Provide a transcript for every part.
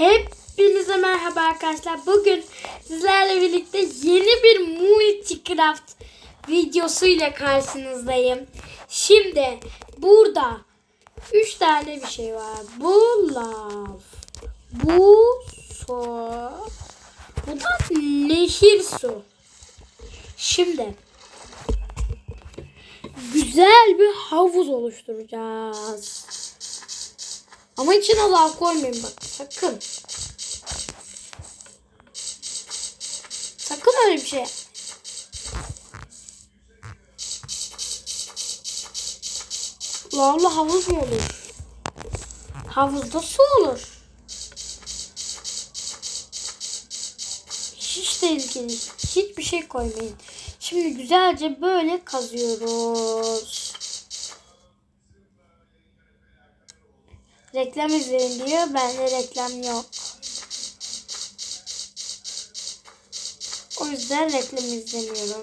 Hepinize merhaba arkadaşlar. Bugün sizlerle birlikte yeni bir Multicraft videosu ile karşınızdayım. Şimdi burada 3 tane bir şey var. Bu lav. Bu su. Bu da nehir su. Şimdi güzel bir havuz oluşturacağız. Ama içine lav koymayın bak sakın. Sakın öyle bir şey. Lavlı havuz mu olur? Havuzda su olur. Hiç tehlikeli. Hiçbir şey koymayın. Şimdi güzelce böyle kazıyoruz. Reklam izleyin diyor. Bende reklam yok. O yüzden reklam izlemiyorum.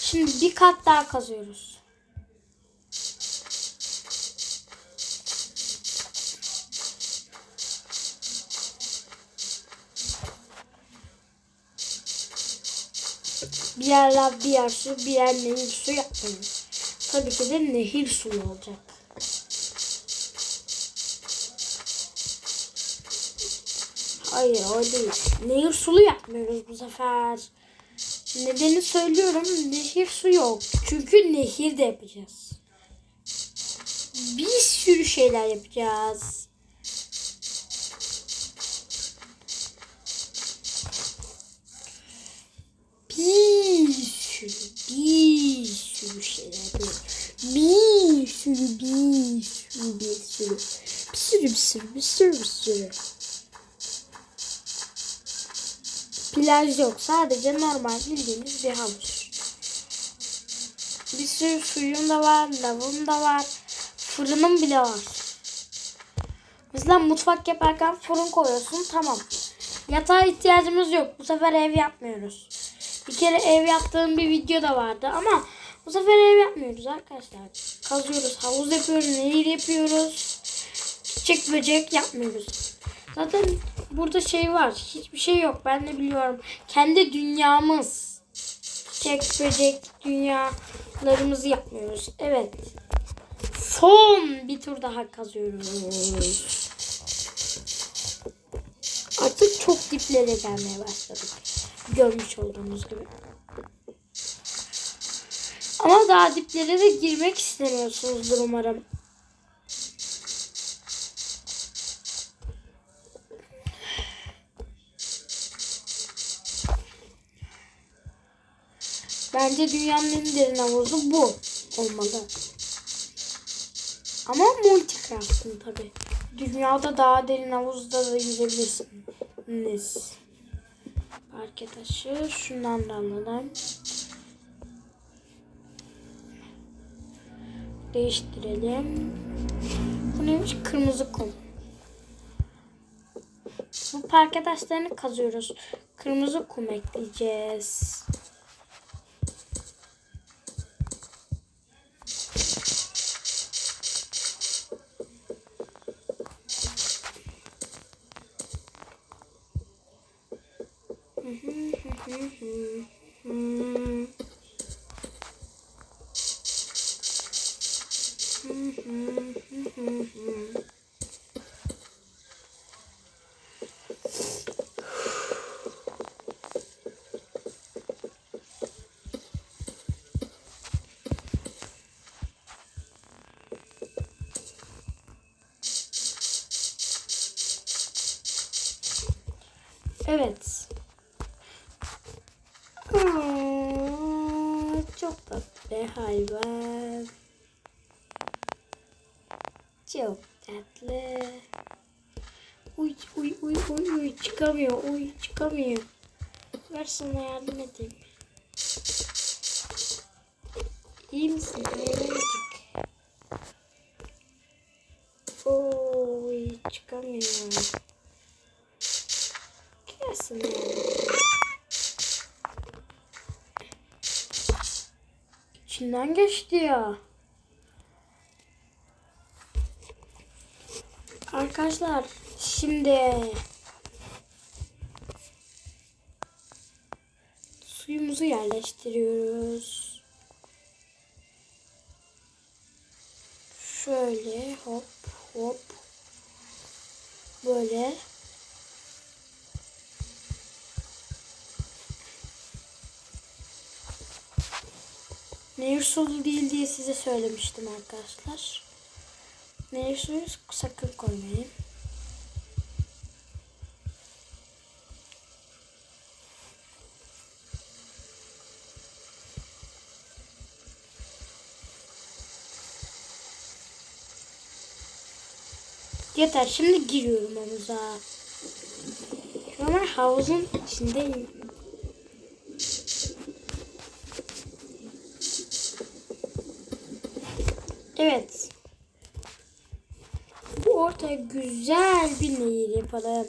Şimdi bir kat daha kazıyoruz. Bir yer lav, bir yer su, bir yer nehir su yapmayın. Tabii ki de nehir suyu olacak. Hayır o değil. Nehir sulu yapmıyoruz bu sefer. Nedeni söylüyorum. Nehir su yok. Çünkü nehir de yapacağız. Bir sürü şeyler yapacağız. Bir sürü, bir sürü şeyler yapıyoruz. Bir sürü, bir sürü, bir sürü. Bir sürü, bir sürü, bir sürü, bir sürü. Plaj yok. Sadece normal bildiğimiz bir havuz. Bir sürü suyum da var. Lavım da var. Fırınım bile var. Mesela mutfak yaparken fırın koyuyorsun. Tamam. Yatağa ihtiyacımız yok. Bu sefer ev yapmıyoruz. Bir kere ev yaptığım bir video da vardı ama bu sefer ev yapmıyoruz arkadaşlar. Kazıyoruz. Havuz yapıyoruz. Nehir yapıyoruz. Çiçek böcek yapmıyoruz. Zaten burada şey var. Hiçbir şey yok. Ben de biliyorum. Kendi dünyamız. Çiçek, böcek, dünyalarımızı yapmıyoruz. Evet. Son bir tur daha kazıyoruz. Artık çok diplere gelmeye başladık. Görmüş olduğunuz gibi. Ama daha diplere de girmek istemiyorsunuzdur umarım. Bence dünyanın en derin havuzu bu olmalı. Ama multicraft'ın tabi. Dünyada daha derin havuzda da yüzebilirsiniz. Parke taşı. Şundan da alalım. Değiştirelim. Bu neymiş? Kırmızı kum. Bu parke taşlarını kazıyoruz. Kırmızı kum ekleyeceğiz. Evet. Çok tatlı hayvan. Çok tatlı. Uy uy uy uy uy çıkamıyor. Uy çıkamıyor. Ver sana yardım edeyim. İyi misin? Hayvancık. Oy çıkamıyor. Gelsin yani. İçinden geçti ya. Arkadaşlar şimdi suyumuzu yerleştiriyoruz. Şöyle hop hop böyle Nehir sulu değil diye size söylemiştim arkadaşlar. Nehir suyu sakın koymayın. Yeter şimdi giriyorum havuza. Şu havuzun içindeyim. Evet. Bu ortaya güzel bir nehir yapalım.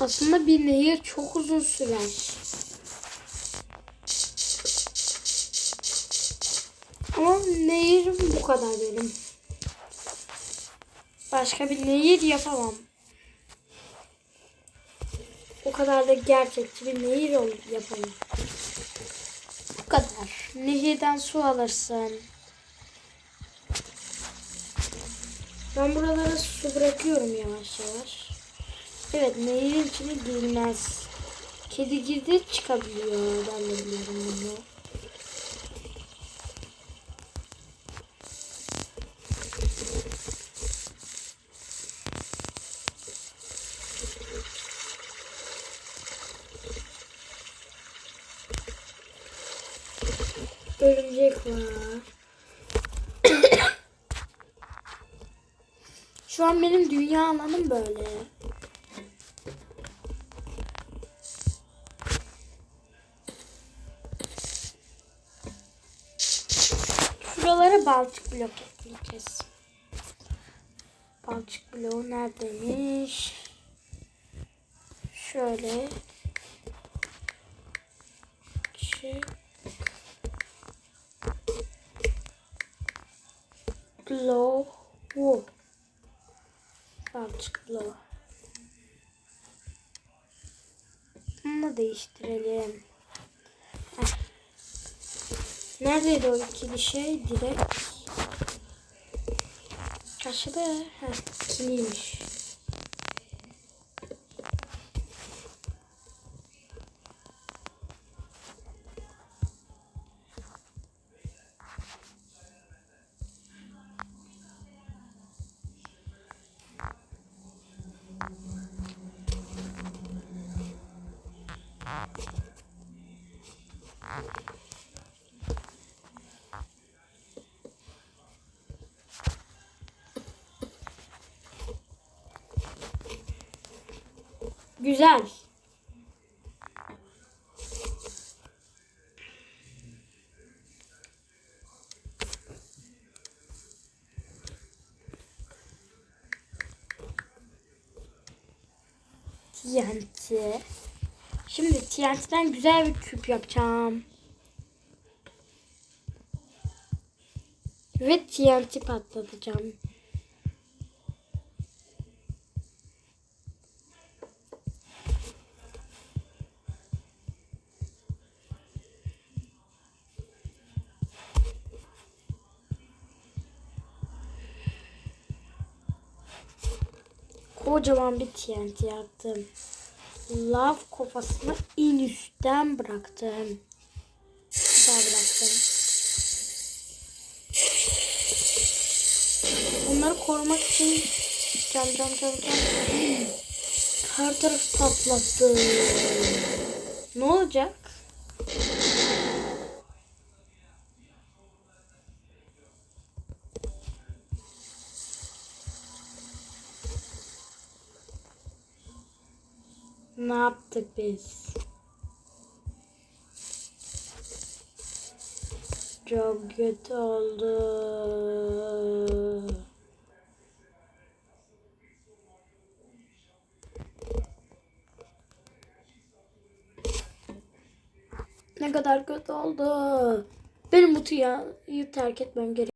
Aslında bir nehir çok uzun sürer. Ama nehirim bu kadar benim. Başka bir nehir yapamam. O kadar da gerçekçi bir nehir ol yapamam. Bu kadar. Nehirden su alırsın. Ben buralara su bırakıyorum yavaş yavaş. Evet nehirin içine girmez. Kedi girdi çıkabiliyor. Ben de biliyorum bunu. Örümcek var. Şu an benim dünya alanım böyle. Şuralara balçık blok ekleyeceğiz. Balçık bloğu neredeymiş? Şöyle. Bloğu. Balçık bloğu. Bunu değiştirelim. Heh. Neredeydi o ikili şey? Direkt. Aşağıda. Heh, ikiliymiş. Güzel. TNT. Şimdi TNT'den güzel bir küp yapacağım. Ve TNT patlatacağım. Kocaman bir TNT yaptım. Lav kafasını en üstten bıraktım. Daha bıraktım. Bunları korumak için cam cam cam cam. Her taraf patlattı. Ne olacak? Ne yaptık biz? Çok kötü oldu. Ne kadar kötü oldu. Benim bu tüyü terk etmem gerek.